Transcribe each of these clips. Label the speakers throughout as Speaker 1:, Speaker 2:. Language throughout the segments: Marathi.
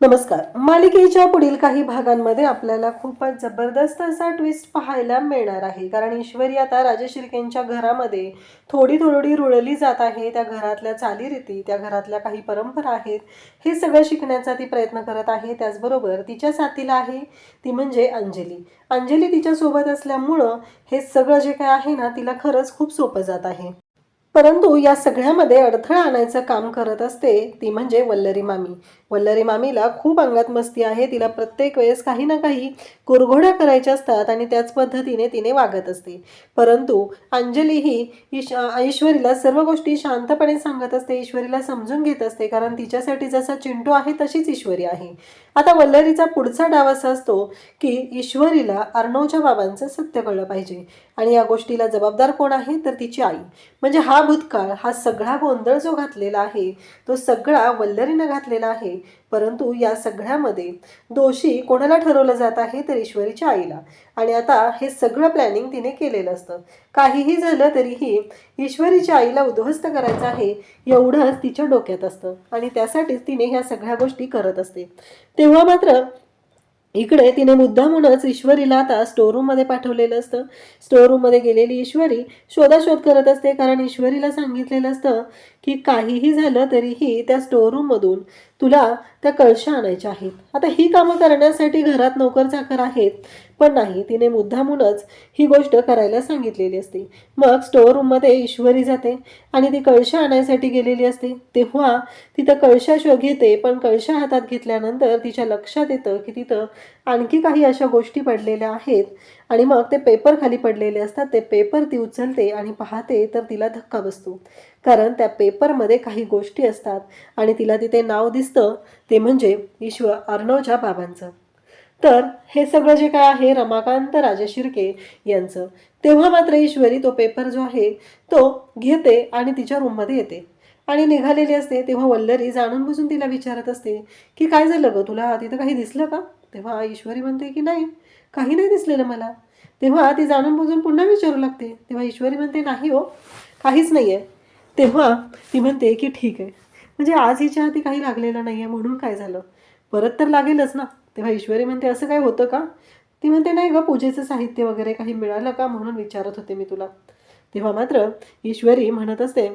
Speaker 1: नमस्कार. मालिकेच्या पुढील काही भागांमध्ये आपल्याला खूपच जबरदस्त असा ट्विस्ट पाहायला मिळणार आहे. कारण ईश्वरी आता राजशिर्केंच्या घरामध्ये थोडी थोडी रुळली जात आहे. त्या घरातल्या चालीरीती त्या घरातल्या काही परंपरा आहेत. हे सगळं शिकण्याचा ती प्रयत्न करत आहे. त्याचबरोबर तिच्या साथीला आहे ती म्हणजे अंजली. अंजली तिच्यासोबत असल्यामुळं हे सगळं जे काय आहे ना तिला खरंच खूप सोपं जात आहे. परंतु या सगळ्यामध्ये अडथळा आणायचं काम करत असते ती म्हणजे वल्लरी मामी. वल्लरी मामीला खूप अंगात मस्ती आहे. तिला प्रत्येक वेळेस काही ना काही कुरघोड्या करायच्या असतात आणि त्याच पद्धतीने तिने वागत असते. परंतु अंजली ही ईश ईश्वरीला सर्व गोष्टी शांतपणे सांगत असते ईश्वरीला समजून घेत असते कारण तिच्यासाठी जसा चिंटू आहे तशीच ईश्वरी आहे. आता वल्लरीचा पुढचा डाव असा असतो की ईश्वरीला अर्णवच्या बाबांचं सत्य कळलं पाहिजे. आणि या गोष्टीला जबाबदार कोण आहे? तर तिची आई. म्हणजे हा भूतकाळ हा सगळा गोंधळ जो घातलेला आहे तो सगळा वल्लरीनं घातलेला आहे. परंतु या सगळ्यामध्ये दोषी कोणाला ठरवलं जात आहे तर ईश्वरीच्या आईला. आणि आता हे सगळं प्लॅनिंग तिने केलेलं असतं. काहीही झालं तरीही ईश्वरीच्या आईला उद्ध्वस्त करायचं आहे एवढंच तिच्या डोक्यात असतं. आणि त्यासाठीच तिने ह्या सगळ्या गोष्टी करत असते. तेव्हा मात्र इकडे तिने मुद्दामूनच ईश्वरीला आता स्टोरूममध्ये पाठवलेलं असतं. स्टोरूममध्ये गेलेली ईश्वरी शोधाशोध करत असते कारण ईश्वरीला सांगितलेलं असतं की काहीही झालं तरीही त्या स्टोरूममधून तुला त्या कळशा आणायच्या आहेत. आता ही कामं करण्यासाठी घरात नोकर चाकर आहेत पण नाही तिने मुद्दामूनच ही गोष्ट करायला सांगितलेली असते. मग स्टोअर रूममध्ये ईश्वरी जाते आणि ती कळशा आणायसाठी गेलेली असते. तेव्हा तिथं कळशा शो घेते पण कळशा हातात घेतल्यानंतर तिच्या लक्षात येतं की तिथं आणखी काही अशा गोष्टी पडलेल्या आहेत. आणि मग ते पेपर खाली पडलेले असतात. ते पेपर ती उचलते आणि पाहते तर तिला धक्का बसतो. कारण त्या पेपरमध्ये काही गोष्टी असतात आणि तिला तिथे नाव दिसतं. ते म्हणजे ईश्वर अर्णवच्या बाबांचं. तर हे सगळं जे काय आहे रमाकांत राजशिर्के यांचं. तेव्हा मात्र ईश्वरी तो पेपर जो आहे तो घेते आणि तिच्या रूममध्ये येते. आणि निघालेली असते तेव्हा वल्लरी जाणून बुजून तिला विचारत असते की काय झालं गं? तुला तिथं काही दिसलं का? तेव्हा ईश्वरी म्हणते की नाही काही नाही दिसलेलं मला. तेव्हा ती जाणून बुजून पुन्हा विचारू लागते. तेव्हा ईश्वरी म्हणते नाही हो काहीच नाही आहे तेव्हा ती म्हणते की ठीक आहे. म्हणजे आज हिच्या हाती काही लागलेलं नाही आहे म्हणून काय झालं? परत तर लागेलच ना. तेव्हा ईश्वरी म्हणते असं काय होतं का? ती म्हणते नाही ग पूजेचं साहित्य वगैरे काही मिळालं का? म्हणून विचारत होते मी तुला. तेव्हा मात्र ईश्वरी म्हणत असते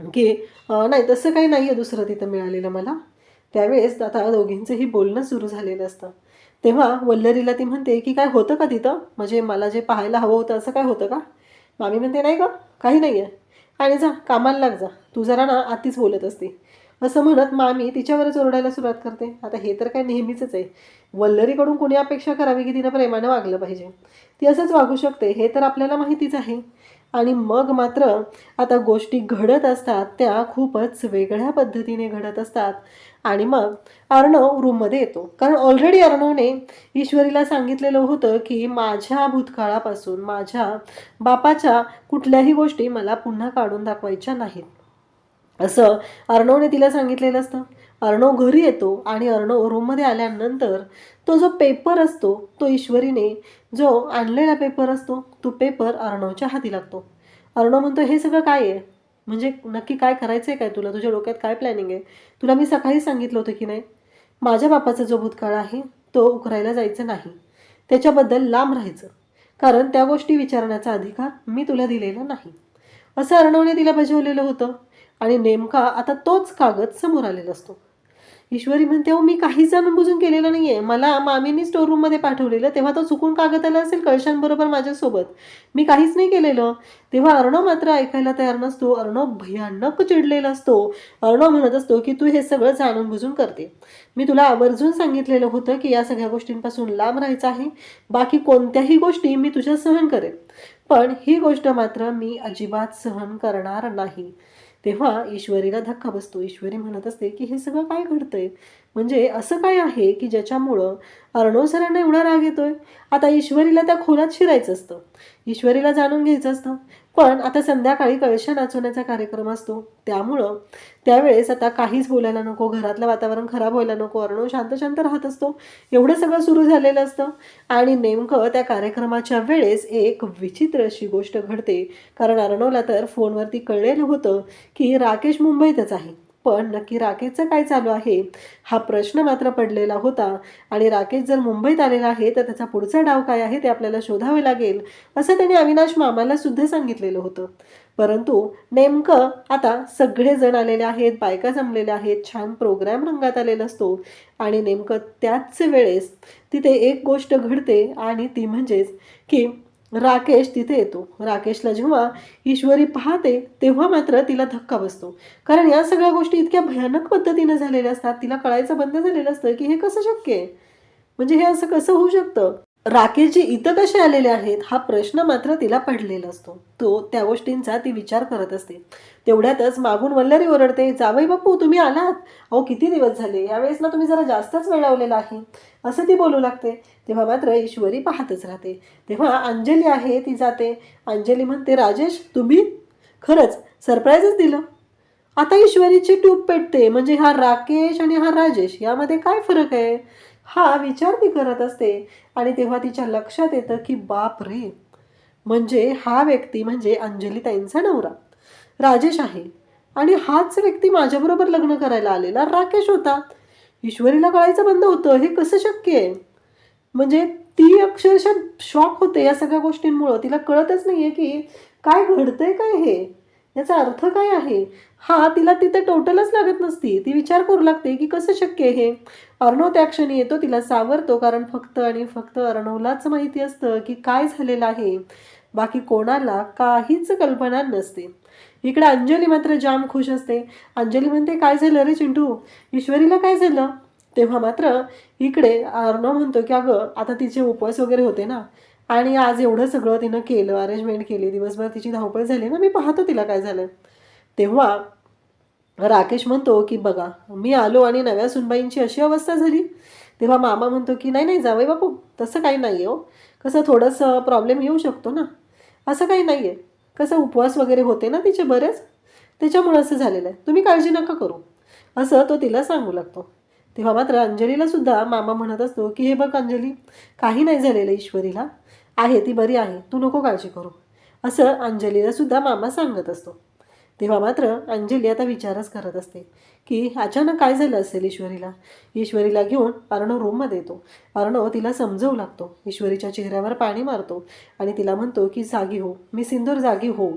Speaker 1: की नाही तसं काही नाही आहे दुसरं तिथं मिळालेलं मला. त्यावेळेस आता दोघींचंही बोलणं सुरू झालेलं असतं. तेव्हा वल्लरीला ती म्हणते की काय होतं का तिथं? म्हणजे मला जे पाहायला हवं होतं असं काय होतं का? मामी म्हणते नाही का काही नाही आहे आणि जा कामाला लाग जा. तू जरा ना आतीच बोलत असते. असं म्हणत मामी तिच्यावरच ओरडायला सुरुवात करते. आता हे तर काय नेहमीच आहे. वल्लरीकडून कोणी अपेक्षा करावी की तिनं प्रेमानं वागलं पाहिजे. ती असंच वागू शकते हे तर आपल्याला माहितीच आहे. आणि मग मात्र आता गोष्टी घडत असतात त्या खूपच वेगळ्या पद्धतीने घडत असतात. आणि मग अर्णव रूममध्ये येतो. कारण ऑलरेडी अर्णवने ईश्वरीला सांगितलेलं होतं की माझ्या भूतकाळापासून माझ्या बापाच्या कुठल्याही गोष्टी मला पुन्हा काढून दाखवायच्या नाहीत. असं अर्णवने तिला सांगितलेलं असतं. अर्णव घरी येतो आणि अर्णव रूममध्ये आल्यानंतर तो जो पेपर असतो तो ईश्वरीने जो आणलेला पेपर असतो तो पेपर अर्णवच्या हाती लागतो. अर्णव म्हणतो हे सगळं काय आहे? म्हणजे नक्की काय करायचं आहे काय तुला? तुझ्या डोक्यात काय प्लॅनिंग आहे? तुला मी सकाळी सांगितलं होतं की नाही माझ्या बापाचा जो भूतकाळ आहे तो उकरायला जायचं नाही. त्याच्याबद्दल लांब राहायचं. कारण त्या गोष्टी विचारण्याचा अधिकार मी तुला दिलेला नाही. असं अर्णवने तिला बजावलेलं होतं आणि नेमका आता तोच कागद समोर आलेला असतो. ईश्वरी म्हणते हो मी काहीच जाणून बुजून केलेलं नाही आहे मला मामीनी स्टोर रूममध्ये पाठवलेलं. तेव्हा तो चुकून कागद आला असेल कळशांबरोबर माझ्यासोबत. मी काहीच नाही केलेलं. तेव्हा अर्णव मात्र ऐकायला तयार नसतो. अर्णव भयानक चिडलेला असतो. अर्णव म्हणत असतो की तू हे सगळं जाणून बुजून करते. मी तुला आवर्जून सांगितलेलं होतं की या सगळ्या गोष्टींपासून लांब राहायचं आहे. बाकी कोणत्याही गोष्टी मी तुझ्या सहन करेन. पण ही गोष्ट मात्र मी अजिबात सहन करणार नाही. तेव्हा ईश्वरीला धक्का बसतो. ईश्वरी म्हणत असते की हे सगळं काय घडतंय? म्हणजे असं काय आहे की ज्याच्यामुळं अर्णव सरांना एवढा राग येतोय? आता ईश्वरीला त्या खोलात शिरायचं असतं. ईश्वरीला जाणून घ्यायचं असतं. पण आता संध्याकाळी कळशा नाचवण्याचा कार्यक्रम असतो. त्यामुळं त्यावेळेस आता काहीच बोलायला नको घरातलं वातावरण खराब व्हायला नको अर्णव शांत शांत राहत असतो. एवढं सगळं सुरू झालेलं असतं. आणि नेमकं त्या कार्यक्रमाच्या वेळेस एक विचित्र अशी गोष्ट घडते. कारण अर्णवला तर फोनवरती कळलेलं होतं की राकेश मुंबईतच आहे. पण नक्की राकेशचं काय चालू आहे? हा प्रश्न मात्र पडलेला होता. आणि राकेश जर मुंबईत आलेला आहे तर त्याचा पुढचा डाव काय आहे ते आपल्याला शोधावे लागेल असं त्याने अविनाश मामाला सुद्धा सांगितलेलं होतं. परंतु नेमकं आता सगळेजण आलेले आहेत बायका जमलेल्या आहेत छान प्रोग्राम रंगात आलेला असतो. आणि नेमकं त्याच वेळेस तिथे एक गोष्ट घडते आणि ती म्हणजेच की राकेश तिथे येतो. राकेशला जेव्हा ईश्वरी पाहते तेव्हा मात्र तिला धक्का बसतो. कारण या सगळ्या गोष्टी इतक्या भयानक पद्धतीने झालेल्या असतात. तिला कळायचं बंद झालेलं असतं की हे कसं शक्य आहे? म्हणजे हे असं कसं होऊ शकतं? राकेशजी इथं कसे आलेले आहेत हा प्रश्न मात्र तिला पडलेला असतो. तो त्या गोष्टींचा ती विचार करत असते. तेवढ्यातच मागून वल्लरी ओरडते जावई बापू तुम्ही आलात? अहो किती दिवस झाले? यावेळेस ना तुम्ही जरा जास्तच वेळ लावलेला आहे. असं ती बोलू लागते. तेव्हा मात्र ईश्वरी पाहतच राहते. तेव्हा अंजली आहे ती जाते. अंजली म्हणते राजेश तुम्ही? खरंच सरप्राईजच दिलं. आता ईश्वरीची ट्यूब पेटते. म्हणजे हा राकेश आणि हा राजेश यामध्ये काय फरक आहे? हा विचार ती करत असते. आणि तेव्हा तिच्या लक्षात येतं की बाप रे म्हणजे हा व्यक्ती म्हणजे अंजलीताईंचा नवरा. राजेश आहे. आणि हाच व्यक्ती माझ्याबरोबर लग्न करायला आलेला राकेश होता. ईश्वरीला कळायचं बंद होतं. हे कसं शक्य आहे? म्हणजे ती अक्षरशः शॉक होते या सगळ्या गोष्टींमुळं. तिला कळतच नाहीये की काय घडतंय काय हे? याचा अर्थ काय आहे? हा तिला तिथे टोटलच लागत नसती. ती विचार करू लागते की कसं शक्य आहे हे? अर्णव त्या क्षणी येतो तिला सावरतो कारण फक्त आणि फक्त अर्णवलाच माहिती असतं की काय झालेलं आहे. बाकी कोणाला काहीच कल्पना नसते. इकडे अंजली मात्र जाम खुश असते. अंजली म्हणते काय झालं रे चिंटू? ईश्वरीला काय झालं? तेव्हा मात्र इकडे अर्णव म्हणतो की अगं आता तिचे उपवास वगैरे होते ना आणि आज एवढं सगळं तिनं केलं अरेंजमेंट केली दिवसभर तिची धावपळ झाली ना मी पाहतो तिला काय झालं. तेव्हा राकेश म्हणतो की बघा मी आलो आणि नव्या सुनबाईंची अशी अवस्था झाली. तेव्हा मामा म्हणतो की नाही नाही जावे बापू तसं काही नाही आहे हो. कसं थोडंसं प्रॉब्लेम येऊ शकतो ना. असं काही नाही आहे कसं उपवास वगैरे होते ना तिचे बरेच? त्याच्यामुळे असं झालेलं आहे. तुम्ही काळजी नका करू. असं तो तिला सांगू लागतो. तेव्हा मात्र अंजलीला सुद्धा मामा म्हणत असतो की हे बघ अंजली काही नाही झालेलं ईश्वरीला. आहे ती बरी आहे. तू नको काळजी करू. असं अंजलीला सुद्धा मामा सांगत असतो. तेव्हा मात्र अंजली आता विचारच करत असते. की अचानक काय झालं असेल ईश्वरीला? ईश्वरीला घेऊन अर्णव रूममध्ये येतो. अर्णव तिला समजवू लागतो. ईश्वरीच्या चेहऱ्यावर पाणी मारतो आणि तिला म्हणतो की जागी हो. मी सिंदूर जागी हो.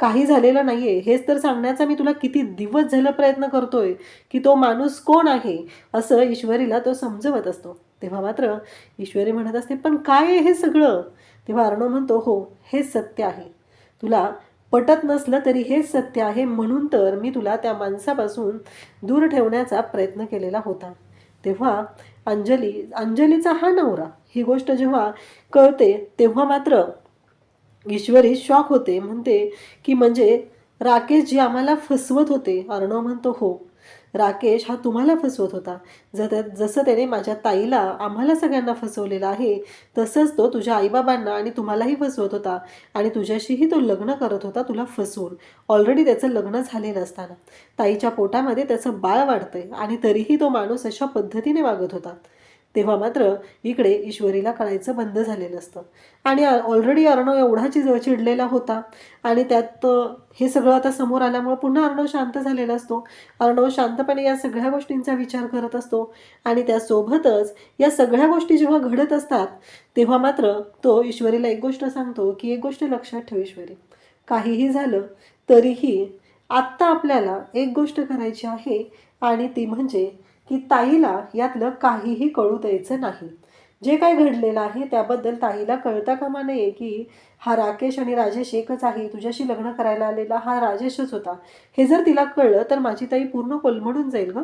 Speaker 1: काही झालेलं नाही आहे हेच तर सांगण्याचा मी तुला किती दिवस झालं प्रयत्न करतोय की तो माणूस कोण आहे? असं ईश्वरीला तो समजवत असतो. तेव्हा मात्र ईश्वरी म्हणत असते पण काय आहे हे सगळं? तेव्हा अर्णव म्हणतो हो हे सत्य आहे. तुला पटत नसलं तरी हेच सत्य आहे म्हणून तर मी तुला त्या माणसापासून दूर ठेवण्याचा प्रयत्न केलेला होता. तेव्हा अंजली अंजलीचा हा नवरा ही गोष्ट जेव्हा कळते तेव्हा मात्र ईश्वरी शॉक होते. म्हणते की म्हणजे राकेश जी आम्हाला फसवत होते. अर्णव म्हणतो हो. राकेश हा तुम्हाला फसवत होता. जर जसं त्याने माझ्या ताईला आम्हाला सगळ्यांना फसवलेलं आहे तसंच तो तुझ्या आईबाबांना आणि तुम्हालाही फसवत होता. आणि तुझ्याशीही तो लग्न करत होता तुला फसवून. ऑलरेडी त्याचं लग्न झालेलं असताना ताईच्या पोटामध्ये त्याचं बाळ वाढतंय आणि तरीही तो माणूस अशा पद्धतीने वागत होता. तेव्हा मात्र इकडे ईश्वरीला कळायचं बंद झालेलं असतं. आणि ऑलरेडी अर्णव एवढा चिज चिडलेला होता. आणि त्यात हे सगळं आता समोर आल्यामुळे पुन्हा अर्णव शांत झालेला असतो. अर्णव शांतपणे या सगळ्या गोष्टींचा विचार करत असतो. आणि त्यासोबतच या सगळ्या गोष्टी जेव्हा घडत असतात तेव्हा मात्र तो ईश्वरीला एक गोष्ट सांगतो की एक गोष्ट लक्षात ठेव ईश्वरी. काहीही झालं तरीही आत्ता आपल्याला एक गोष्ट करायची आहे. आणि ती म्हणजे की ताईला यातलं काहीही कळू द्यायचं नाही. जे काय घडलेलं आहे त्याबद्दल ताईला कळता कामा नये की हा राकेश आणि राजेश एकच आहे तुझ्याशी लग्न करायला आलेला हा राजेशच होता. हे जर तिला कळलं तर माझी ताई पूर्ण कोलमडून जाईल ग.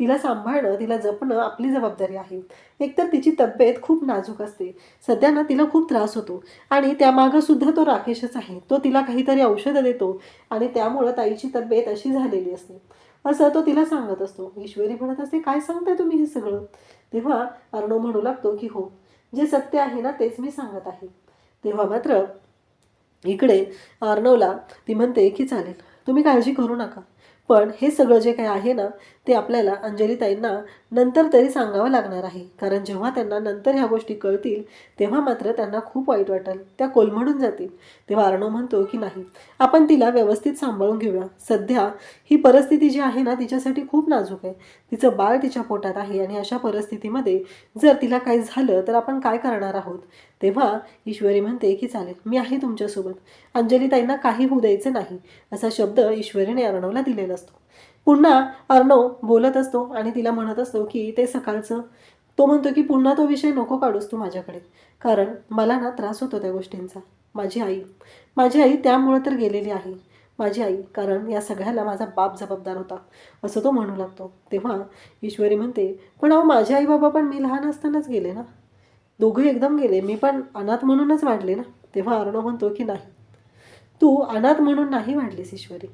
Speaker 1: तिला सांभाळणं तिला जपणं आपली जबाबदारी आहे. एकतर तिची तब्येत खूप नाजूक असते. सध्या ना तिला खूप त्रास होतो. आणि त्यामागं सुद्धा तो राकेशच आहे. तो तिला काहीतरी औषधं देतो आणि त्यामुळं ताईची तब्येत अशी झालेली असते. असं तो तिला सांगत असतो. ईश्वरी म्हणत असते काय सांगताय तुम्ही हे सगळं? तेव्हा अर्णव म्हणू लागतो की हो जे सत्य आहे ना तेच मी सांगत आहे. तेव्हा मात्र इकडे अर्णवला ती म्हणते की चालेल तुम्ही काळजी करू नका. पण हे सगळं जे काही आहे ना ते आपल्याला अंजलीताईंना नंतर तरी सांगावं लागणार आहे. कारण जेव्हा त्यांना नंतर ह्या गोष्टी कळतील तेव्हा मात्र त्यांना खूप वाईट वाटेल. त्या कोलमडून जातील. तेव्हा अर्णव म्हणतो की नाही आपण तिला व्यवस्थित सांभाळून घेऊया. सध्या ही परिस्थिती जी आहे ना तिच्यासाठी खूप नाजूक आहे. तिचं बाळ तिच्या पोटात आहे आणि अशा परिस्थितीमध्ये जर तिला काही झालं तर आपण काय करणार आहोत? तेव्हा ईश्वरी म्हणते की चालेल मी आहे तुमच्यासोबत. अंजलीताईंना काही होऊ द्यायचं नाही असा शब्द ईश्वरीने अर्णवला दिलेला असतो. पुन्हा अर्णव बोलत असतो आणि तिला म्हणत असतो की ते सकाळचं. तो म्हणतो की पुन्हा तो विषय नको काढूस तू माझ्याकडे. कारण मला ना त्रास होतो त्या गोष्टींचा. माझी आई. माझी आई त्यामुळं तर गेलेली आहे. माझी आई. कारण या सगळ्याला माझा बाप जबाबदार होता. असं तो म्हणू लागतो. तेव्हा ईश्वरी म्हणते पण अहो माझे आई बाबा पण मी लहान असतानाच गेले ना? दोघं एकदम गेले. मी पण अनाथ म्हणूनच वाढले ना? तेव्हा अर्णव म्हणतो की नाही. तू अनाथ म्हणून नाही वाढलीस ईश्वरी.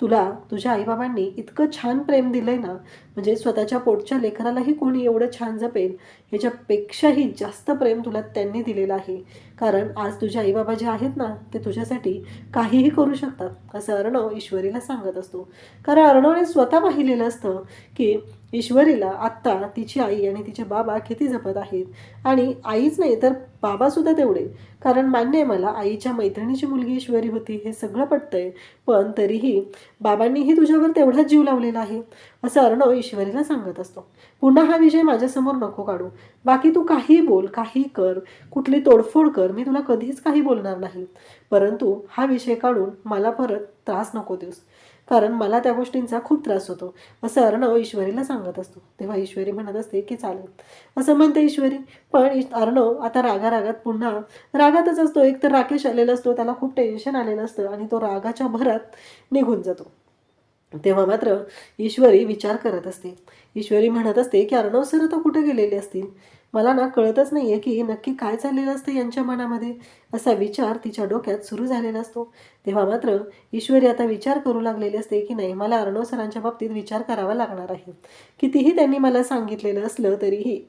Speaker 1: तुला तुझ्या आईबाबांनी इतकं छान प्रेम दिलंय ना म्हणजे स्वतःच्या पोटच्या लेखनालाही कोणी एवढं छान जपेल ह्याच्यापेक्षाही जास्त प्रेम तुला त्यांनी दिलेलं आहे. कारण आज तुझे आईबाबा जे आहेत ना ते तुझ्यासाठी काहीही करू शकतात असं अर्णव ईश्वरीला सांगत असतो. कारण अर्णवने स्वतः पाहिलेलं असतं की ईश्वरीला आत्ता तिची आई आणि तिचे बाबा किती जपत आहेत. आणि आईच नाही तर बाबासुद्धा तेवढे. कारण मान्य आहे मला आईच्या मैत्रिणीची मुलगी ईश्वरी होती हे सगळं पटतंय. पण तरीही बाबांनीही तुझ्यावर तेवढाच जीव लावलेला आहे असं अर्णव ईश्वरीला सांगत असतो. पुन्हा हा विषय माझ्यासमोर नको काढू. बाकी तू काही बोल काही कर कुठली तोडफोड कर मी तुला कधीच काही बोलणार नाही. परंतु हा विषय काढून मला परत त्रास नको देऊस. कारण मला त्या गोष्टींचा खूप त्रास होतो. असं अर्णव ईश्वरीला सांगत असतो. तेव्हा ईश्वरी म्हणत असते की चालेल. असं म्हणते ईश्वरी. पण अर्णव आता रागा रागात पुन्हा रागातच असतो. एक तर राकेश आलेला असतो. त्याला खूप टेन्शन आलेलं असतं. आणि तो रागाच्या भरात निघून जातो. तेव्हा मात्र ईश्वरी विचार करत असते. ईश्वरी म्हणत असते की अर्णव सर आता कुठे गेलेले असतील? मला ना कळतच नाही आहे की नक्की काय चाललेलं असतं यांच्या मनामध्ये. असा विचार तिच्या डोक्यात सुरू झालेला असतो. तेव्हा मात्र ईश्वरी आता विचार करू लागलेली असते की नाही मला अर्णव सरांच्या बाबतीत विचार करावा लागणार आहे. कितीही त्यांनी मला सांगितलेलं असलं तरीही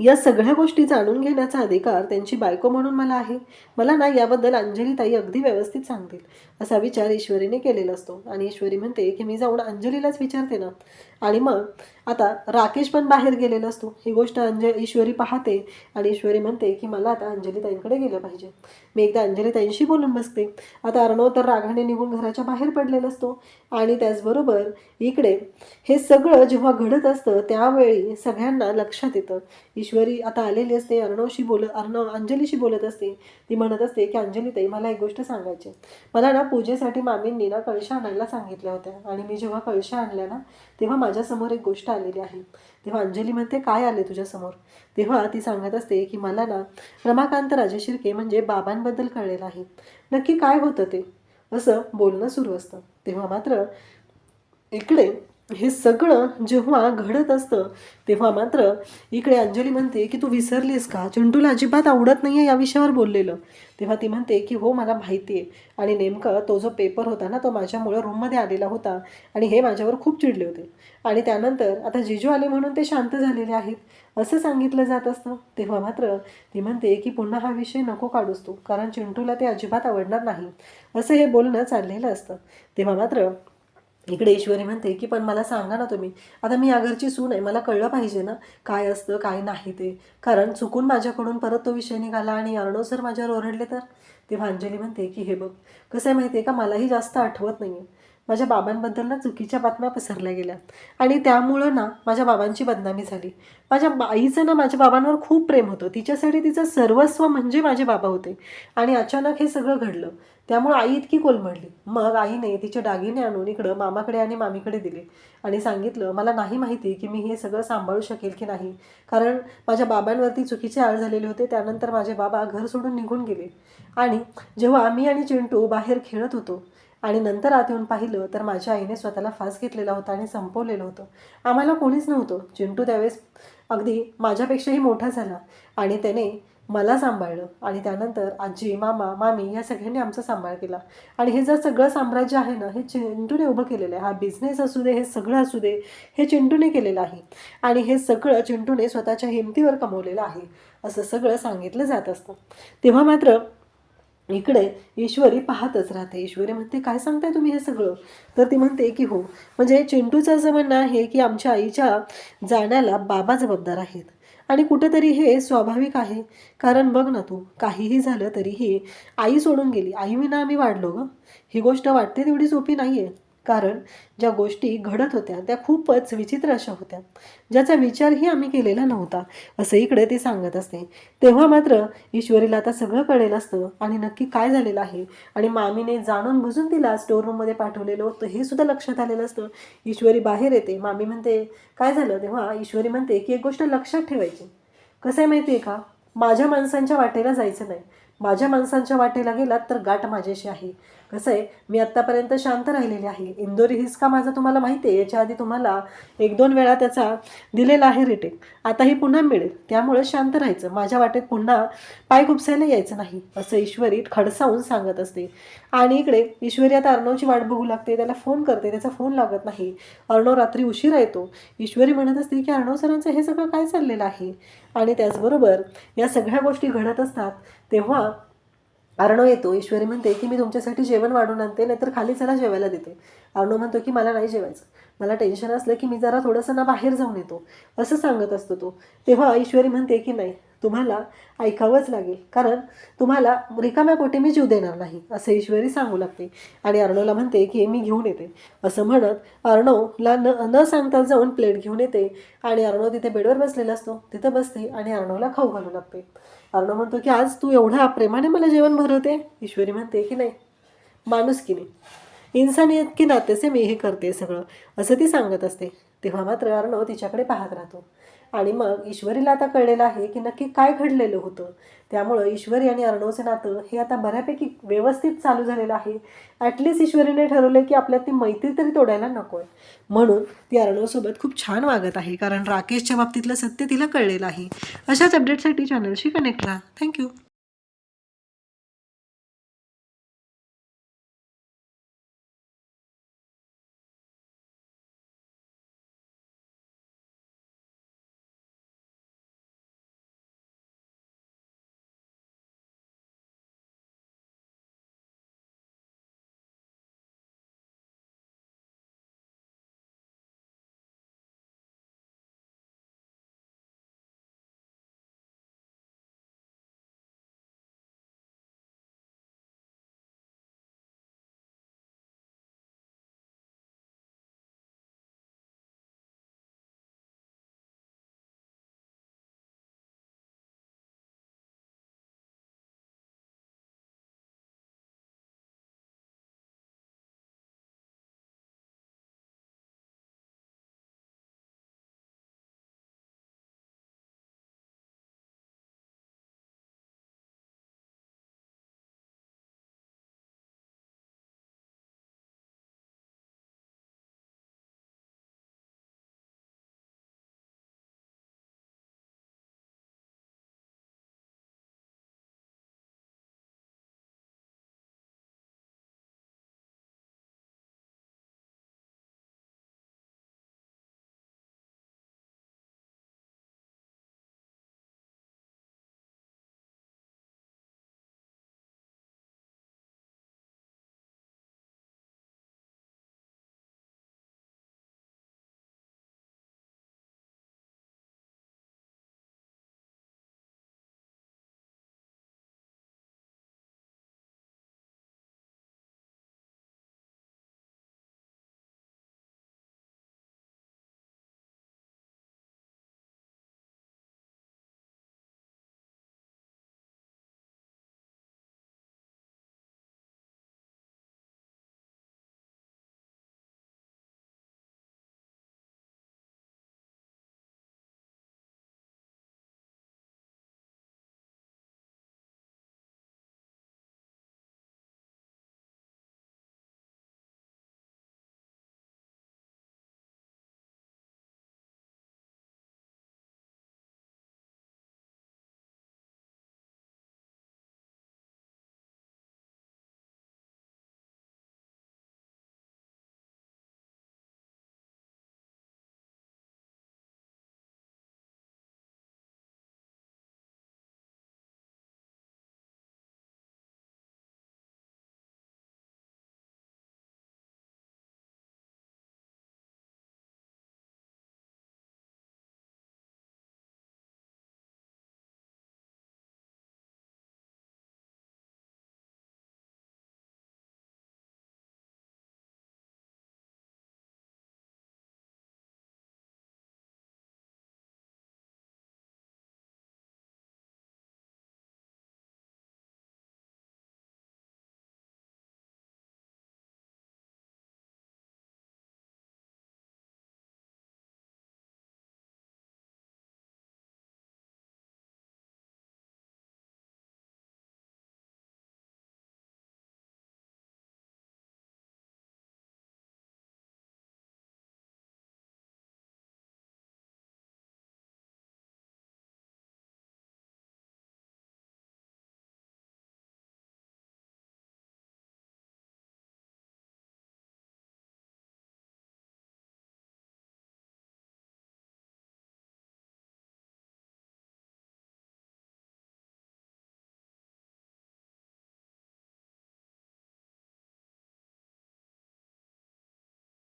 Speaker 1: या सगळ्या गोष्टी जाणून घेण्याचा अधिकार त्यांची बायको म्हणून मला आहे. मला ना याबद्दल अंजलीताई अगदी व्यवस्थित सांगतील असा विचार ईश्वरीने केलेला असतो. आणि ईश्वरी म्हणते की मी जाऊन अंजलीलाच विचारते ना. आणि मग आता राकेश पण बाहेर गेलेला असतो. ही गोष्ट अंज ईश्वरी पाहते आणि ईश्वरी म्हणते की मला आता अंजलीताईंकडे गेलं पाहिजे. मी एकदा अंजलीताईंशी बोलून बसते. आता अर्णव तर रागाने निघून घराच्या बाहेर पडलेला असतो. आणि त्याचबरोबर इकडे हे सगळं जेव्हा घडत असतं त्यावेळी सगळ्यांना लक्षात येतं. ईश्वरी आता आलेली असते अर्णवशी बोलत अर्णव अंजलीशी बोलत असते. ती म्हणत असते की अंजलीताई मला एक गोष्ट सांगायची मला ना पूजेसाठी मामींनी ना कळशा आणायला सांगितल्या होत्या. आणि मी जेव्हा कळशा आणल्या ना तेव्हा माझ्यासमोर एक गोष्ट आलेली आहे. तेव्हा अंजली म्हणते काय आले तुझ्यासमोर? तेव्हा ती सांगत असते की मला ना रमाकांत राजशिर्के म्हणजे बाबांबद्दल कळलेलं आहे. नक्की काय होतं ते? असं बोलणं सुरू असतं. तेव्हा मात्र इकडे हे सगळं जेव्हा घडत असतं तेव्हा मात्र इकडे अंजली म्हणते की तू विसरलीस का? चिंटूला अजिबात आवडत नाही आहे या विषयावर बोललेलं. तेव्हा ती म्हणते की हो मला माहिती आहे आणि नेमकं तो जो पेपर होता ना तो माझ्यामुळं रूममध्ये आलेला होता आणि हे माझ्यावर खूप चिडले होते. आणि त्यानंतर आता जिजू आले म्हणून ते शांत झालेले आहेत. असं सांगितलं जात असतं. तेव्हा मात्र ती म्हणते की पुन्हा हा विषय नको काढूस तू कारण चिंटूला ते अजिबात आवडणार नाही. असं हे बोलणं चाललेलं असतं. तेव्हा मात्र इकडे ईश्वरी म्हणते की पण मला सांगा ना तुम्ही. आता मी या घरची सून आहे. मला कळलं पाहिजे ना काय असतं काय नाही ते. कारण चुकून माझ्याकडून परत तो विषय निघाला आणि अर्णव सर माझ्यावर ओरडले तर? तेव्हा अंजली म्हणते की हे बघ. कसं आहे माहिती आहे का? मलाही जास्त आठवत नाही आहे माझ्या बाबांबद्दल ना चुकीच्या बातम्या पसरल्या गेल्या. आणि त्यामुळं ना माझ्या बाबांची बदनामी झाली. माझ्या आईचं ना माझ्या बाबांवर खूप प्रेम होतं. तिच्यासाठी तिचं सर्वस्व म्हणजे माझे बाबा होते. आणि अचानक हे सगळं घडलं. त्यामुळं आई इतकी कोलमडली. मग आईने तिचे दागिने आणून इकडं मामाकडे आणि मामीकडे दिले. आणि सांगितलं मला नाही माहिती की मी हे सगळं सांभाळू शकेल की नाही. कारण माझ्या बाबांवरती चुकीचे आळ झालेले होते. त्यानंतर माझे बाबा घर सोडून निघून गेले. आणि जेव्हा आम्ही आणि चिंटू बाहेर खेळत होतो आणि नंतर आत येऊन पाहिलं तर माझ्या आईने स्वतःला फास घेतलेला होता आणि संपवलेलं होतं. आम्हाला कोणीच नव्हतं. चिंटू त्यावेळेस अगदी माझ्यापेक्षाही मोठा झाला आणि त्याने मला सांभाळलं आणि त्यानंतर आजी मामा मामी या सगळ्यांनी आमचा सांभाळ केला. आणि हे जर सगळं साम्राज्य आहे ना हे चिंटूने उभं केलेलं आहे. हा बिझनेस असू दे हे सगळं असू दे हे चिंटूने केलेलं आहे. आणि हे सगळं चिंटूने स्वतःच्या हिमतीवर कमवलेलं आहे. असं सगळं सांगितलं जात असतं. तेव्हा मात्र इकडे ईश्वरी पाहतच राहते. ईश्वरी म्हणते काय सांगताय तुम्ही हे सगळं? तर ती म्हणते की हो म्हणजे चिंटूचं असं म्हणणं आहे की आमच्या आईच्या जाण्याला बाबा जबाबदार आहेत. आणि कुठेतरी हे स्वाभाविक आहे. कारण बघ ना तू काहीही झालं तरीही आई सोडून गेली. आई विना आम्ही वाढलो ग. ही गोष्ट वाटते तेवढी सोपी नाही आहे कारण ज्या गोष्टी घडत होत्या त्या खूपच विचित्र अशा होत्या ज्याचा विचारही आम्ही केलेला नव्हता असं इकडे ती सांगत असते. तेव्हा मात्र ईश्वरीला आता सगळं कळेल असतं आणि नक्की काय झालेलं आहे आणि मामीने जाणून बुजून तिला स्टोर रूममध्ये पाठवलेलं होतं हे सुद्धा लक्षात आलेलं असतं. ईश्वरी बाहेर येते मामी म्हणते काय झालं? तेव्हा ईश्वरी म्हणते की एक गोष्ट लक्षात ठेवायची. कसं आहे माहिती आहे का? माझ्या माणसांच्या वाटेला जायचं नाही. माझ्या माणसांच्या वाटेला गेलात तर गाठ माझ्याशी आहे. कसं आहे मी आत्तापर्यंत शांत राहिलेली आहे. इंदोरी हिसका माझा तुम्हाला माहिती आहे याच्या आधी तुम्हाला एक दोन वेळा त्याचा दिलेला आहे रिटेक. आताही पुन्हा मिळेल त्यामुळे शांत राहायचं. माझ्या वाटेत पुन्हा पाय खुपसायला यायचं नाही असं ईश्वरी खडसावून सांगत असते. आणि इकडे ईश्वरी आता अर्णवची वाट बघू लागते त्याला फोन करते त्याचा फोन लागत नाही. अर्णव रात्री उशिरा येतो. ईश्वरी म्हणत असते की अर्णव सरांचं हे सगळं काय चाललेलं आहे? आणि त्याचबरोबर या सगळ्या गोष्टी घडत असतात तेव्हा अर्णव येतो. ईश्वरी म्हणते की मी तुमच्यासाठी जेवण वाढून आणते नाहीतर खाली चला जेवायला देते. अर्णव म्हणतो की मला नाही जेवायचं. मला टेन्शन असलं की मी जरा थोडंसं ना बाहेर जाऊन येतो. असं सांगत असतो तो. तेव्हा ईश्वरी म्हणते की नाही तुम्हाला ऐकावंच लागेल. कारण तुम्हाला रिकाम्या पोटी मी जीव देणार नाही. असं ईश्वरी सांगू लागते. आणि अर्णवला म्हणते की मी घेऊन येते. असं म्हणत अर्णवला न न सांगता जाऊन प्लेट घेऊन येते. आणि अर्णव तिथे बेडवर बसलेला असतो. तिथं बसते आणि अर्णवला खाऊ घालू लागते. अर्णव म्हणतो की आज तू एवढ्या प्रेमाने मला जेवण भरवते? ईश्वरी म्हणते की नाही. माणूस की नाही. इन्सानियत की नातेसे मी हे करते सगळं असं ती सांगत असते. तेव्हा मात्र अर्णव तिच्याकडे पाहत राहतो. आणि मग ईश्वरीला आता कळलेलं आहे की नक्की काय घडलेलं होतं. त्यामुळं ईश्वरी आणि अर्णवचं नातं हे आता बऱ्यापैकी व्यवस्थित चालू झालेलं आहे. ॲटलिस्ट ईश्वरीने ठरवलं की आपल्यात ती मैत्री तरी तोडायला नको आहे म्हणून ती अर्णवसोबत खूप छान वागत आहे कारण राकेशच्या बाबतीतलं सत्य तिला कळलेलं आहे. अशाच अपडेटसाठी चॅनलशी कनेक्ट राहा. थँक्यू